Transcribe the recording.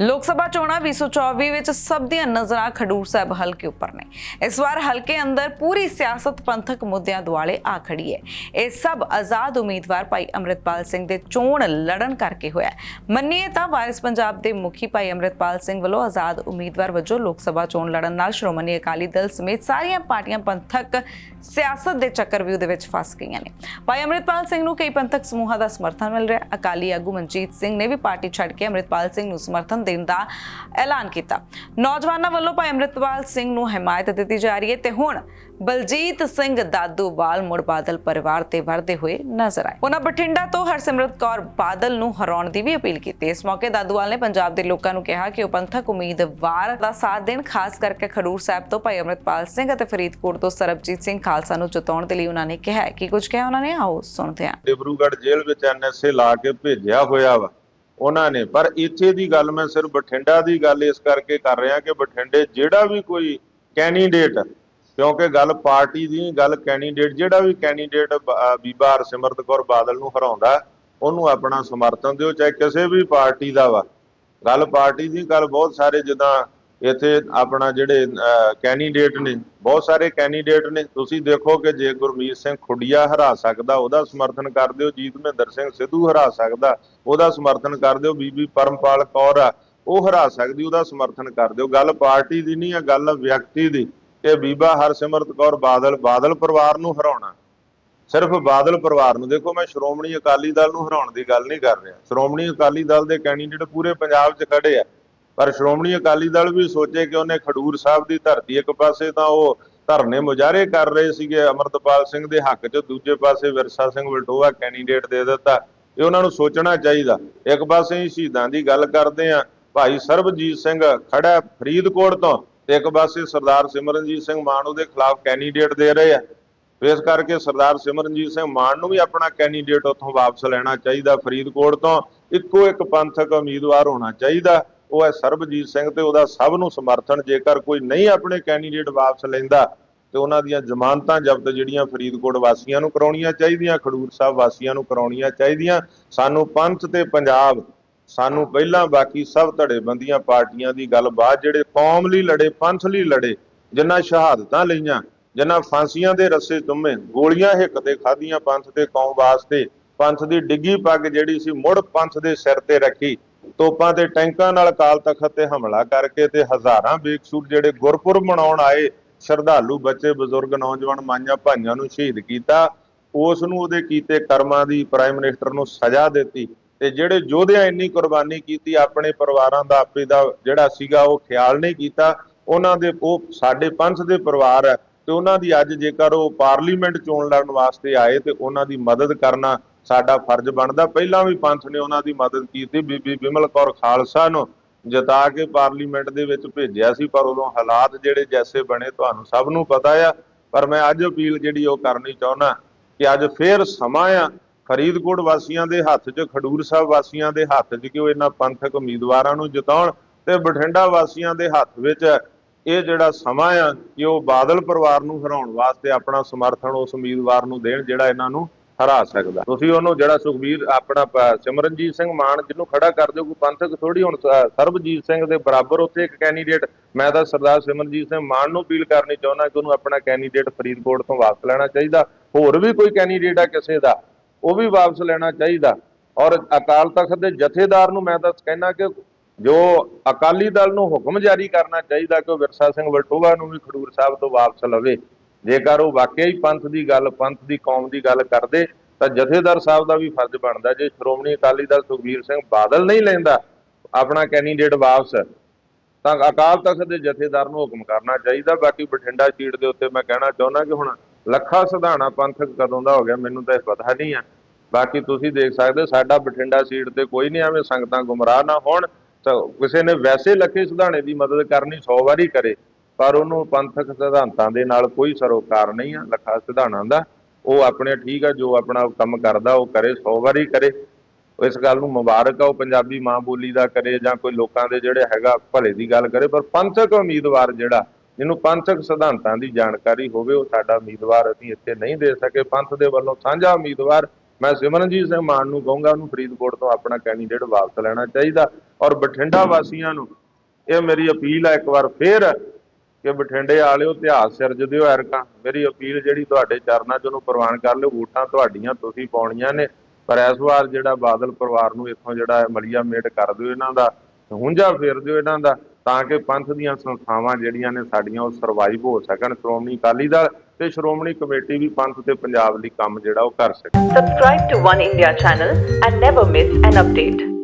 ਲੋਕ ਸਭਾ ਚੋਣਾਂ 2024 ਵਿੱਚ ਸਭ ਦੀਆਂ ਨਜ਼ਰਾਂ ਖਡੂਰ ਸਾਹਿਬ ਹਲਕੇ ਉੱਪਰ ਨੇ। ਇਸ ਵਾਰ ਹਲਕੇ ਅੰਦਰ ਪੂਰੀ ਸਿਆਸਤ ਪੰਥਕ ਮੁੱਦਿਆਂ ਦੁਆਲੇ ਆ ਖੜੀ ਹੈ। ਇਹ ਸਭ ਆਜ਼ਾਦ ਉਮੀਦਵਾਰ ਭਾਈ ਅੰਮ੍ਰਿਤਪਾਲ ਸਿੰਘ ਦੇ ਚੋਣ ਲੜਨ ਕਰਕੇ ਹੋਇਆ ਮੰਨੀਏ ਤਾਂ ਵਾਰਿਸ ਪੰਜਾਬ ਦੇ ਮੁਖੀ ਭਾਈ ਅੰਮ੍ਰਿਤਪਾਲ ਸਿੰਘ ਵੱਲੋਂ ਆਜ਼ਾਦ ਉਮੀਦਵਾਰ ਵਜੋਂ ਲੋਕ ਸਭਾ ਚੋਣ ਲੜਨ ਨਾਲ ਸ਼੍ਰੋਮਣੀ ਅਕਾਲੀ ਦਲ ਸਮੇਤ ਸਾਰੀਆਂ ਪਾਰਟੀਆਂ ਪੰਥਕ ਸਿਆਸਤ ਦੇ ਚੱਕਰਵਿਊਹ ਦੇ ਵਿੱਚ ਫਸ ਗਈਆਂ ਨੇ। ਭਾਈ ਅੰਮ੍ਰਿਤਪਾਲ ਸਿੰਘ ਨੂੰ ਕਈ ਪੰਥਕ ਸਮੂਹਾਂ ਦਾ ਸਮਰਥਨ ਮਿਲ ਰਿਹਾ ਅਕਾਲੀ ਆਗੂ ਮਨਜੀਤ ਸਿੰਘ ਨੇ ਵੀ ਪਾਰਟੀ ਛੱਡ ਕੇ ਅੰਮ੍ਰਿਤਪਾਲ ਸਿੰਘ ਨੂੰ ਸਮਰਥਨ ਦੇਣ ਦਾ ਐਲਾਨ ਕੀਤਾ। ਨੌਜਵਾਨਾਂ ਵੱਲੋਂ ਭਾਈ ਅੰਮ੍ਰਿਤਪਾਲ ਸਿੰਘ ਨੂੰ ਹਮਾਇਤ ਦਿੱਤੀ ਜਾ ਰਹੀ ਹੈ ਤੇ ਹੁਣ ਬਲਜੀਤ ਸਿੰਘ ਦਾਦੂਵਾਲ ਮੁੜ ਬਾਦਲ ਪਰਿਵਾਰ ਤੇ ਵਰਦੇ ਹੋਏ ਨਜ਼ਰ ਆਏ। ਉਹਨਾਂ ਬਠਿੰਡਾ ਤੋਂ ਹਰਸਿਮਰਤ ਕੌਰ ਬਾਦਲ ਨੂੰ ਹਰਾਉਣ ਦੀ ਵੀ ਅਪੀਲ ਕੀਤੀ। ਇਸ ਮੌਕੇ ਦਾਦੂਵਾਲ ਨੇ ਪੰਜਾਬ ਦੇ ਲੋਕਾਂ ਨੂੰ ਕਿਹਾ ਕਿ ਉਹ ਪੰਥਕ ਉਮੀਦਵਾਰ ਦਾ ਸਾਥ ਦੇਣ, ਖਾਸ ਕਰਕੇ ਖਡੂਰ ਸਾਹਿਬ ਤੋਂ ਭਾਈ ਅੰਮ੍ਰਿਤਪਾਲ ਸਿੰਘ ਅਤੇ ਫਰੀਦਕੋਟ ਤੋਂ ਸਰਬਜੀਤ ਸਿੰਘ ਖਾਲਸਾ ਨੂੰ ਜਿਤਾਉਣ ਦੇ ਲਈ ਉਹਨਾਂ ਨੇ ਕਿਹਾ ਕਿ ਕੁਝ ਕਿਹਾ ਉਹਨਾਂ ਨੇ? ਆਓ ਸੁਣਦੇ ਹਾਂ। ਡਿਬਰੂਗੜ੍ਹ ਜੇਲ੍ਹ ਵਿੱਚ ਐਨਐਸਏ ਲਾ ਕੇ ਭੇਜਿਆ ਹੋਇਆ ਵਾ। ਉਹਨਾਂ ਨੇ। ਪਰ ਇੱਥੇ ਦੀ ਗੱਲ ਮੈਂ ਸਿਰਫ ਬਠਿੰਡਾ ਦੀ ਗੱਲ ਇਸ ਕਰਕੇ ਕਰ ਰਿਹਾ ਕਿ ਬਠਿੰਡੇ ਜਿਹੜਾ ਵੀ ਕੋਈ ਕੈਂਡੀਡੇਟ ਕਿਉਂਕਿ ਗੱਲ ਪਾਰਟੀ ਦੀ ਗੱਲ ਕੈਂਡੀਡੇਟ ਜਿਹੜਾ ਵੀ ਕੈਂਡੀਡੇਟ ਬੀਬਾ ਹਰਸਿਮਰਤ ਕੌਰ ਬਾਦਲ ਨੂੰ ਹਰਾਉਂਦਾ, ਉਹਨੂੰ ਆਪਣਾ ਸਮਰਥਨ ਦਿਓ, ਚਾਹੇ ਕਿਸੇ ਵੀ ਪਾਰਟੀ ਦਾ ਵਾ। ਗੱਲ ਪਾਰਟੀ ਦੀ, ਗੱਲ ਬਹੁਤ ਸਾਰੇ ਜਿੱਦਾਂ ਇੱਥੇ ਆਪਣਾ ਜਿਹੜੇ ਕੈਂਡੀਡੇਟ ਨੇ, ਬਹੁਤ ਸਾਰੇ ਕੈਂਡੀਡੇਟ ਨੇ। ਤੁਸੀਂ ਦੇਖੋ ਕਿ ਜੇ ਗੁਰਮੀਤ ਸਿੰਘ ਖੁੱਡੀਆ ਹਰਾ ਸਕਦਾ, ਉਹਦਾ ਸਮਰਥਨ ਕਰ ਦਿਓ। ਜੀਤ ਮਹਿੰਦਰ ਸਿੰਘ ਸਿੱਧੂ ਹਰਾ ਸਕਦਾ, ਉਹਦਾ ਸਮਰਥਨ ਕਰ ਦਿਓ। ਬੀਬੀ ਪਰਮਪਾਲ ਕੌਰ ਆ, ਉਹ ਹਰਾ ਸਕਦੀ, ਉਹਦਾ ਸਮਰਥਨ ਕਰ ਦਿਓ। ਗੱਲ ਪਾਰਟੀ ਦੀ ਨਹੀਂ ਆ, ਗੱਲ ਵਿਅਕਤੀ ਦੀ। ਕਿ ਬੀਬਾ ਹਰਸਿਮਰਤ ਕੌਰ ਬਾਦਲ ਬਾਦਲ ਪਰਿਵਾਰ ਨੂੰ ਹਰਾਉਣਾ। ਸਿਰਫ ਬਾਦਲ ਪਰਿਵਾਰ ਨੂੰ। ਦੇਖੋ, ਮੈਂ ਸ਼੍ਰੋਮਣੀ ਅਕਾਲੀ ਦਲ ਨੂੰ ਹਰਾਉਣ ਦੀ ਗੱਲ ਨਹੀਂ ਕਰ ਰਿਹਾ। ਸ਼੍ਰੋਮਣੀ ਅਕਾਲੀ ਦਲ ਦੇ ਕੈਂਡੀਡੇਟ ਪੂਰੇ ਪੰਜਾਬ 'ਚ ਖੜੇ ਆ। ਪਰ ਸ਼੍ਰੋਮਣੀ ਅਕਾਲੀ ਦਲ ਵੀ ਸੋਚੇ ਕਿ ਉਹਨੇ ਖਡੂਰ ਸਾਹਿਬ ਦੀ ਧਰਤੀ ਇੱਕ ਪਾਸੇ ਤਾਂ ਉਹ ਧਰਨੇ ਮੁਜ਼ਾਹਰੇ ਕਰ ਰਹੇ ਸੀਗੇ, ਅਮਰਤਪਾਲ ਸਿੰਘ ਦੇ ਹੱਕ 'ਚ, ਦੂਜੇ ਪਾਸੇ ਵਿਰਸਾ ਸਿੰਘ ਵਲਟੋਆ ਕੈਂਡੀਡੇਟ ਦੇ ਦਿੱਤਾ। ਇਹ ਉਹਨਾਂ ਨੂੰ ਸੋਚਣਾ ਚਾਹੀਦਾ। ਇੱਕ ਪਾਸੇ ਹੀ ਸ਼ਹੀਦਾਂ ਦੀ ਗੱਲ ਕਰਦੇ ਆ, ਭਾਈ ਸਰਬਜੀਤ ਸਿੰਘ ਖੜਾ ਫਰੀਦਕੋਟ ਤੋਂ ਤੇ ਇੱਕ ਪਾਸੇ ਸਰਦਾਰ ਸਿਮਰਨਜੀਤ ਸਿੰਘ ਮਾਨ ਉਹਦੇ ਖਿਲਾਫ ਕੈਂਡੀਡੇਟ ਦੇ ਰਹੇ ਆ। ਇਸ ਕਰਕੇ ਸਰਦਾਰ ਸਿਮਰਨਜੀਤ ਸਿੰਘ ਮਾਨ ਨੂੰ ਵੀ ਆਪਣਾ ਕੈਂਡੀਡੇਟ ਉੱਥੋਂ ਵਾਪਸ ਲੈਣਾ ਚਾਹੀਦਾ। ਫਰੀਦਕੋਟ ਤੋਂ ਇੱਕੋ ਇੱਕ ਪੰਥਕ ਉਮੀਦਵਾਰ ਹੋਣਾ ਚਾਹੀਦਾ। ਉਹ ਹੈ ਸਰਬਜੀਤ ਸਿੰਘ ਤੇ ਉਹਦਾ ਸਭ ਨੂੰ ਸਮਰਥਨ। ਜੇਕਰ ਕੋਈ ਨਹੀਂ ਆਪਣੇ ਕੈਂਡੀਡੇਟ ਵਾਪਸ ਲੈਂਦਾ, ਤੇ ਉਹਨਾਂ ਦੀਆਂ ਜ਼ਮਾਨਤਾਂ ਜ਼ਬਤ ਜਿਹੜੀਆਂ ਫਰੀਦਕੋਟ ਵਾਸੀਆਂ ਨੂੰ ਕਰਾਉਣੀਆਂ ਚਾਹੀਦੀਆਂ, ਖਡੂਰ ਸਾਹਿਬ ਵਾਸੀਆਂ ਨੂੰ ਕਰਾਉਣੀਆਂ ਚਾਹੀਦੀਆਂ, ਸਾਨੂੰ ਪੰਥ ਤੇ ਪੰਜਾਬ, ਸਾਨੂੰ ਪਹਿਲਾਂ ਬਾਕੀ ਸਭ ਧੜੇਬੰਦੀਆਂ ਪਾਰਟੀਆਂ ਦੀ ਗੱਲਬਾਤ, ਜਿਹੜੇ ਕੌਮ ਲਈ ਲੜੇ ਪੰਥ ਲਈ ਲੜੇ ਜਿਨ੍ਹਾਂ ਸ਼ਹਾਦਤਾਂ ਲਈਆਂ ਜਿਨ੍ਹਾਂ ਫਾਂਸੀਆਂ ਦੇ ਰੱਸੇ ਤੁੰਮੇ ਗੋਲੀਆਂ ਹਿੱਕ ਤੇ ਖਾਧੀਆਂ ਪੰਥ ਤੇ ਕੌਮ ਵਾਸਤੇ, ਪੰਥ ਦੀ ਡਿੱਗੀ ਪੱਗ ਜਿਹੜੀ ਸੀ ਮੁੜ ਪੰਥ ਦੇ ਸਿਰ ਤੇ ਰੱਖੀ। ਤੋਪਾਂ ਤੇ ਟੈਂਕਾਂ ਨਾਲ ਕਾਲ ਤਖਤ ਤੇ ਹਮਲਾ ਕਰਕੇ ਤੇ ਹਜ਼ਾਰਾਂ ਬੇਕਸੂਰ ਜਿਹੜੇ ਗੁਰਪੁਰਬ ਮਨਾਉਣ ਆਏ, ਸ਼ਰਧਾਲੂ, ਬੱਚੇ, ਬਜ਼ੁਰਗ, ਨੌਜਵਾਨ ਮਾਈਆਂ ਭਾਈਆਂ ਨੂੰ ਸ਼ਹੀਦ ਕੀਤਾ, ਉਸ ਨੂੰ ਉਹਦੇ ਕੀਤੇ ਕਰਮਾਂ ਦੀ ਪ੍ਰਾਈਮ ਮਿਨਿਸਟਰ ਨੂੰ ਸਜ਼ਾ ਦਿੱਤੀ ਤੇ ਜਿਹੜੇ ਯੋਧਿਆਂ ਇੰਨੀ ਕੁਰਬਾਨੀ ਕੀਤੀ, ਆਪਣੇ ਪਰਿਵਾਰਾਂ ਦਾ, ਆਪੇ ਦਾ ਜਿਹੜਾ ਸੀਗਾ ਉਹ ਖਿਆਲ ਨਹੀਂ ਕੀਤਾ, ਉਹਨਾਂ ਦੇ ਉਹ ਸਾਡੇ ਪੰਥ ਦੇ ਪਰਿਵਾਰ ਹੈ ਤੇ ਉਹਨਾਂ ਦੀ ਅੱਜ ਜੇਕਰ ਉਹ ਪਾਰਲੀਮੈਂਟ ਚੋਣ ਲੜਨ ਵਾਸਤੇ ਆਏ ਤੇ ਉਹਨਾਂ ਦੀ ਮਦਦ ਕਰਨਾ ਸਾਡਾ ਫਰਜ਼ ਬਣਦਾ, ਪਹਿਲਾਂ ਵੀ ਪੰਥ ਨੇ ਉਹਨਾਂ ਦੀ ਮਦਦ ਕੀਤੀ, ਬੀਬੀ ਬਿਮਲ ਕੌਰ ਖਾਲਸਾ ਨੂੰ ਜਤਾ ਕੇ ਪਾਰਲੀਮੈਂਟ ਦੇ ਵਿੱਚ ਭੇਜਿਆ ਸੀ, ਪਰ ਉਦੋਂ ਹਾਲਾਤ ਜਿਹੜੇ ਜੈਸੇ ਬਣੇ, ਤੁਹਾਨੂੰ ਸਭ ਨੂੰ ਪਤਾ ਆ। ਪਰ ਮੈਂ ਅੱਜ ਅਪੀਲ ਜਿਹੜੀ ਉਹ ਕਰਨੀ ਚਾਹੁੰਦਾ ਕਿ ਅੱਜ ਫੇਰ ਸਮਾਂ ਆ, ਫਰੀਦਕੋਟ ਵਾਸੀਆਂ ਦੇ ਹੱਥ 'ਚ, ਖਡੂਰ ਸਾਹਿਬ ਵਾਸੀਆਂ ਦੇ ਹੱਥ 'ਚ ਕਿ ਉਹ ਇਹਨਾਂ ਪੰਥਕ ਉਮੀਦਵਾਰਾਂ ਨੂੰ ਜਿਤਾਉਣ ਤੇ ਬਠਿੰਡਾ ਵਾਸੀਆਂ ਦੇ ਹੱਥ ਵਿੱਚ ਇਹ ਜਿਹੜਾ ਸਮਾਂ ਆ ਕਿ ਉਹ ਬਾਦਲ ਪਰਿਵਾਰ ਨੂੰ ਹਰਾਉਣ ਵਾਸਤੇ ਆਪਣਾ ਸਮਰਥਨ ਉਸ ਉਮੀਦਵਾਰ ਨੂੰ ਦੇਣ ਜਿਹੜਾ ਇਹਨਾਂ ਨੂੰ ਹਰਾ ਸਕਦਾ। ਤੁਸੀਂ ਉਹਨੂੰ ਜਿਹੜਾ ਸੁਖਬੀਰ, ਆਪਣਾ ਸਿਮਰਨਜੀਤ ਸਿੰਘ ਮਾਨ ਜਿਹਨੂੰ ਖੜਾ ਕਰ ਦਿਓ, ਕੋਈ ਪੰਥਕ ਥੋੜੀ ਹੁਣ ਸਰਬਜੀਤ ਸਿੰਘ ਦੇ ਬਰਾਬਰ ਉੱਥੇ ਇੱਕ ਕੈਂਡੀਡੇਟ ਮੈਂ ਤਾਂ ਸਰਦਾਰ ਸਿਮਰਨਜੀਤ ਸਿੰਘ ਮਾਨ ਨੂੰ ਅਪੀਲ ਕਰਨੀ ਚਾਹੁੰਦਾ ਕਿ ਉਹਨੂੰ ਆਪਣਾ ਕੈਂਡੀਡੇਟ ਫਰੀਦਕੋਟ ਤੋਂ ਵਾਪਸ ਲੈਣਾ ਚਾਹੀਦਾ। ਹੋਰ ਵੀ ਕੋਈ ਕੈਂਡੀਡੇਟ ਆ ਕਿਸੇ ਦਾ, ਉਹ ਵੀ ਵਾਪਸ ਲੈਣਾ ਚਾਹੀਦਾ। ਔਰ ਅਕਾਲ ਤਖਤ ਦੇ ਜਥੇਦਾਰ ਨੂੰ ਮੈਂ ਤਾਂ ਕਹਿਣਾ ਕਿ ਜੋ ਅਕਾਲੀ ਦਲ ਨੂੰ ਹੁਕਮ ਜਾਰੀ ਕਰਨਾ ਚਾਹੀਦਾ ਕਿ ਉਹ ਵਿਰਸਾ ਸਿੰਘ ਵਲਟੋਆ ਨੂੰ ਵੀ ਖਡੂਰ ਸਾਹਿਬ ਤੋਂ ਵਾਪਸ ਲਵੇ। ਜੇਕਰ ਉਹ ਵਾਕਿਆ ਹੀ ਪੰਥ ਦੀ ਗੱਲ ਪੰਥ ਦੀ ਕੌਮ ਦੀ ਗੱਲ ਕਰਦੇ ਤਾਂ ਜਥੇਦਾਰ ਸਾਹਿਬ ਦਾ ਵੀ ਫਰਜ਼ ਬਣਦਾ ਜੇ ਸ਼੍ਰੋਮਣੀ ਅਕਾਲੀ ਦਲ ਸੁਖਬੀਰ ਸਿੰਘ ਬਾਦਲ ਨਹੀਂ ਲੈਂਦਾ ਆਪਣਾ ਕੈਂਡੀਡੇਟ ਵਾਪਸ ਤਾਂ ਅਕਾਲ ਤਖਤ ਦੇ ਜਥੇਦਾਰ ਨੂੰ ਹੁਕਮ ਕਰਨਾ ਚਾਹੀਦਾ ਬਾਕੀ ਬਠਿੰਡਾ ਸੀਟ ਦੇ ਉੱਤੇ ਮੈਂ ਕਹਿਣਾ ਚਾਹੁੰਦਾ ਕਿ ਹੁਣ ਲੱਖਾ ਸਿਧਾਣਾ ਪੰਥਕ ਕਦੋਂ ਦਾ ਹੋ ਗਿਆ ਮੈਨੂੰ ਤਾਂ ਇਹ ਪਤਾ ਨਹੀਂ ਆ। ਬਾਕੀ ਤੁਸੀਂ ਦੇਖ ਸਕਦੇ ਹੋ, ਸਾਡਾ ਬਠਿੰਡਾ ਸੀਟ ਤੇ ਕੋਈ ਨਹੀਂ ਐਵੇਂ ਸੰਗਤਾਂ ਗੁੰਮਰਾਹ ਨਾ ਹੋਣ ਤਾਂ ਕਿਸੇ ਨੇ ਵੈਸੇ ਲੱਖੇ ਸਿਧਾਣੇ ਦੀ ਮਦਦ ਕਰਨੀ 100 ਵਾਰੀ ਕਰੇ। ਪਰ ਉਹਨੂੰ ਪੰਥਕ ਸਿਧਾਂਤਾਂ ਦੇ ਨਾਲ ਕੋਈ ਸਰੋਕਾਰ ਨਹੀਂ ਆ, ਲੱਖਾ ਸਿਧਾਣਾ ਦਾ। ਉਹ ਆਪਣੇ ਠੀਕ ਆ, ਜੋ ਆਪਣਾ ਕੰਮ ਕਰਦਾ, ਉਹ ਕਰੇ 100 ਵਾਰੀ ਕਰੇ। ਇਸ ਗੱਲ ਨੂੰ ਮੁਬਾਰਕ ਆ, ਉਹ ਪੰਜਾਬੀ ਮਾਂ ਬੋਲੀ ਦਾ ਕਰੇ ਜਾਂ ਕੋਈ ਲੋਕਾਂ ਦੇ ਜਿਹੜੇ ਹੈਗਾ, ਭਲੇ ਦੀ ਗੱਲ ਕਰੇ। ਪਰ ਪੰਥਕ ਉਮੀਦਵਾਰ ਜਿਹੜਾ, ਜਿਹਨੂੰ ਪੰਥਕ ਸਿਧਾਂਤਾਂ ਦੀ ਜਾਣਕਾਰੀ ਹੋਵੇ, ਉਹ ਸਾਡਾ ਉਮੀਦਵਾਰ ਅਸੀਂ ਇੱਥੇ ਨਹੀਂ ਦੇ ਸਕੇ। ਪੰਥ ਦੇ ਵੱਲੋਂ ਸਾਂਝਾ ਉਮੀਦਵਾਰ ਮੈਂ ਸਿਮਰਨਜੀਤ ਸਿੰਘ ਮਾਨ ਨੂੰ ਕਹੂੰਗਾ, ਉਹਨੂੰ ਫਰੀਦਕੋਟ ਤੋਂ ਆਪਣਾ ਕੈਂਡੀਡੇਟ ਵਾਪਸ ਲੈਣਾ ਚਾਹੀਦਾ। ਔਰ ਬਠਿੰਡਾ ਵਾਸੀਆਂ ਨੂੰ ਇਹ ਮੇਰੀ ਅਪੀਲ ਹੈ ਇੱਕ ਵਾਰ ਫੇਰ ਕਿ ਬਠਿੰਡੇ ਵਾਲਿਓ ਇਤਿਹਾਸ ਸਿਰਜ ਦਿਓ ਐਰਕਾਂ। ਮੇਰੀ ਅਪੀਲ ਜਿਹੜੀ ਤੁਹਾਡੇ ਚਰਨਾਂ 'ਚ ਉਹਨੂੰ ਪ੍ਰਵਾਨ ਕਰ ਲਿਓ। ਵੋਟਾਂ ਤੁਹਾਡੀਆਂ ਤੁਸੀਂ ਪਾਉਣੀਆਂ ਨੇ। ਪਰ ਇਸ ਵਾਰ ਜਿਹੜਾ ਬਾਦਲ ਪਰਿਵਾਰ ਨੂੰ ਇੱਥੋਂ ਜਿਹੜਾ ਮਲੀਆ ਮੇਟ ਕਰ ਦਿਓ ਇਹਨਾਂ ਦਾ ਹੁੰਜਾ ਫੇਰ ਦਿਓ ਇਹਨਾਂ ਦਾ ਤਾਂ ਕਿ ਪੰਥ ਦੀਆਂ ਸੰਸਥਾਵਾਂ ਜਿਹੜੀਆਂ ਨੇ ਸਾਡੀਆਂ ਉਹ ਸਰਵਾਈਵ ਹੋ ਸਕਣ। ਸ਼੍ਰੋਮਣੀ ਅਕਾਲੀ ਦਲ ਤੇ ਸ਼੍ਰੋਮਣੀ ਕਮੇਟੀ ਵੀ ਪੰਥ ਤੇ ਪੰਜਾਬ ਲਈ ਕੰਮ ਜਿਹੜਾ ਉਹ ਕਰ ਸਕੇ Subscribe to One India channel and never miss an update.